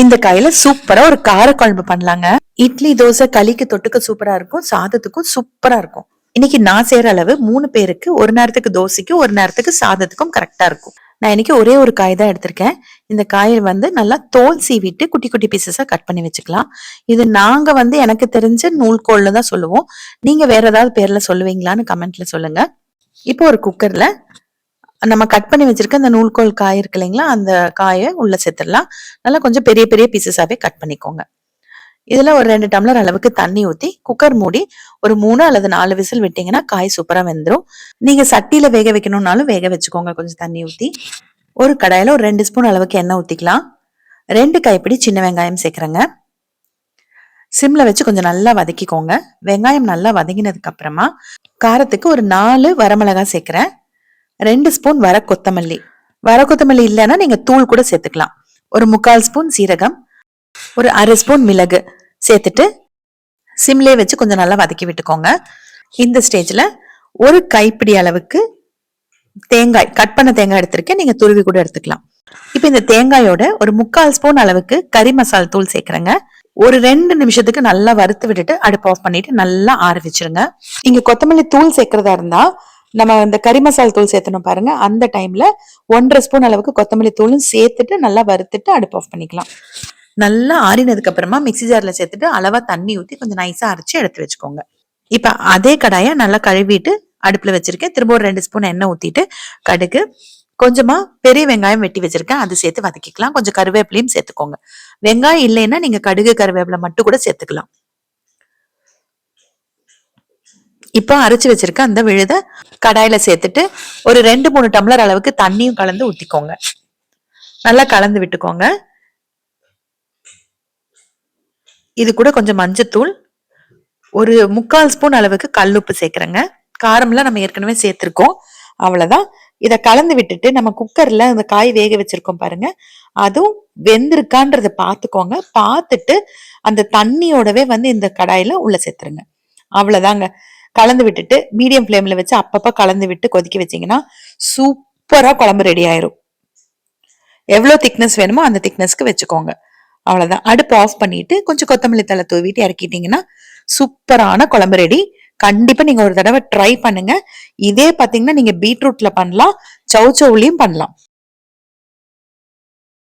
இந்த காயில சூப்பரா ஒரு கார குழம்பு பண்ணலாங்க. இட்லி தோசை களிக்கு தொட்டுக்க சூப்பரா இருக்கும். சாதத்துக்கும் சூப்பரா இருக்கும். இன்னைக்கு நான் செய்யற அளவு மூணு பேருக்கு ஒரு நேரத்துக்கு தோசைக்கு ஒரு நேரத்துக்கு சாதத்துக்கும் கரெக்டா இருக்கும். நான் இன்னைக்கு ஒரே ஒரு காய் தான் எடுத்திருக்கேன். இந்த காயை வந்து நல்லா தோல் சீவிட்டு குட்டி குட்டி பீசஸா கட் பண்ணி வச்சுக்கலாம். இது நாங்க வந்து எனக்கு தெரிஞ்ச நூல்கோல்னு தான் சொல்லுவோம். நீங்க வேற ஏதாவது பேர்ல சொல்லுவீங்களான்னு கமெண்ட்ல சொல்லுங்க. இப்போ ஒரு குக்கர்ல நம்ம கட் பண்ணி வச்சிருக்க அந்த நூல்கோல் காய் இருக்கு இல்லைங்களா? அந்த காயை உள்ள சேர்த்துடலாம். நல்லா கொஞ்சம் பெரிய பெரிய பீசஸாவே கட் பண்ணிக்கோங்க. இதுல ஒரு ரெண்டு டம்ளர் அளவுக்கு தண்ணி ஊத்தி குக்கர் மூடி ஒரு மூணு அல்லது நாலு விசில் விட்டீங்கன்னா காய் சூப்பரா வெந்துடும் நீங்க சட்டியில வேக வைக்கணும்னாலும் வேக வச்சுக்கோங்க. கொஞ்சம் தண்ணி ஊத்தி. ஒரு கடாயில ஒரு ரெண்டு ஸ்பூன் அளவுக்கு எண்ணெய் ஊத்திக்கலாம். ரெண்டு கைப்பிடி சின்ன வெங்காயம் சேர்க்குறேங்க. சிம்ல வச்சு கொஞ்சம் நல்லா வதக்கிக்கோங்க. வெங்காயம் நல்லா வதங்கினதுக்கு அப்புறமா காரத்துக்கு ஒரு நாலு வரமிளகாய் சேர்க்கிறேன். ரெண்டு ஸ்பூன் வர கொத்தமல்லி. வர கொத்தமல்லி இல்லைன்னா நீங்க தூள் கூட சேர்த்துக்கலாம். ஒரு முக்கால் ஸ்பூன் சீரகம் ஒரு அரை ஸ்பூன் மிளகு சேர்த்துட்டு சிம்லே வச்சு கொஞ்சம் நல்லா வதக்கி விட்டுக்கோங்க. இந்த ஸ்டேஜ்ல ஒரு கைப்பிடி அளவுக்கு தேங்காய் கட் பண்ண தேங்காய் எடுத்திருக்கேன். நீங்க துருவி கூட எடுத்துக்கலாம். இப்போ இந்த தேங்காயோட ஒரு முக்கால் ஸ்பூன் அளவுக்கு கறி மசால் தூள் சேர்க்குறேங்க. ஒரு ரெண்டு நிமிஷத்துக்கு நல்லா வறுத்து விட்டுட்டு அடுப்பு ஆஃப் பண்ணிட்டு நல்லா ஆற வச்சிருங்க. நீங்க கொத்தமல்லி தூள் சேர்க்கறதா இருந்தா நம்ம இந்த கறி மசால் தூள் சேர்த்தணும் பாருங்க. அந்த டைம்ல ஒன்றரை ஸ்பூன் அளவுக்கு கொத்தமல்லி தூளும் சேர்த்துட்டு நல்லா வறுத்துட்டு அடுப்பு ஆஃப் பண்ணிக்கலாம். நல்லா ஆறினதுக்கு அப்புறமா மிக்ஸி ஜார்ல சேர்த்துட்டு அளவா தண்ணி ஊத்தி கொஞ்சம் நைஸா அரைச்சு எடுத்து வச்சுக்கோங்க. இப்ப அதே கடாயை நல்லா கழுவிட்டு அடுப்புல வச்சிருக்கேன். திரும்ப ஒரு ரெண்டு ஸ்பூன் எண்ணெய் ஊத்திட்டு கடுகு கொஞ்சமா பெரிய வெங்காயம் வெட்டி வச்சிருக்கேன். அது சேர்த்து வதக்கிக்கலாம். கொஞ்சம் கருவேப்பிலையும் சேர்த்துக்கோங்க. வெங்காயம் இல்லைன்னா நீங்க கடுகு கருவேப்பிலை மட்டும் கூட சேர்த்துக்கலாம். இப்போ அரைச்சு வச்சிருக்க அந்த விழுத கடாயில சேர்த்துட்டு ஒரு ரெண்டு மூணு டம்ளர் அளவுக்கு தண்ணியும் கலந்து ஊத்திக்கோங்க. நல்லா கலந்து விட்டுக்கோங்க. இது கூட கொஞ்சம் மஞ்சத்தூள். ஒரு முக்கால் ஸ்பூன் அளவுக்கு கல்லுப்பு சேர்க்குறேங்க. காரம்லாம் நம்ம ஏற்கனவே சேர்த்துருக்கோம். அவ்வளவுதான். இதை கலந்து விட்டுட்டு நம்ம குக்கர்ல அந்த காய் வேக வச்சிருக்கோம் பாருங்க. அதுவும் வெந்திருக்கான்றதை பார்த்துக்கோங்க. பார்த்துட்டு அந்த தண்ணியோடவே வந்து இந்த கடாயில உள்ள சேர்த்துருங்க. அவ்வளவுதாங்க. கலந்து விட்டுட்டு மீடியம் ஃப்ளேம்ல வச்சு அப்பப்போ கலந்து விட்டு கொதிக்க வச்சீங்கன்னா சூப்பரா குழம்பு ரெடி ஆயிரும். எவ்வளவு திக்னஸ் வேணுமோ அந்த திக்னஸ்க்கு வச்சுக்கோங்க. அவ்வளோதான் அடுப்பு ஆஃப் பண்ணிட்டு கொஞ்சம் கொத்தமல்லி தலை தூவிட்டு இறக்கிட்டீங்கன்னா சூப்பரான குழம்பு ரெடி கண்டிப்பா நீங்க ஒரு தடவை ட்ரை பண்ணுங்க. இதே பாத்தீங்கன்னா நீங்க பீட்ரூட்ல பண்ணலாம் சௌச்சௌலையும் பண்ணலாம்.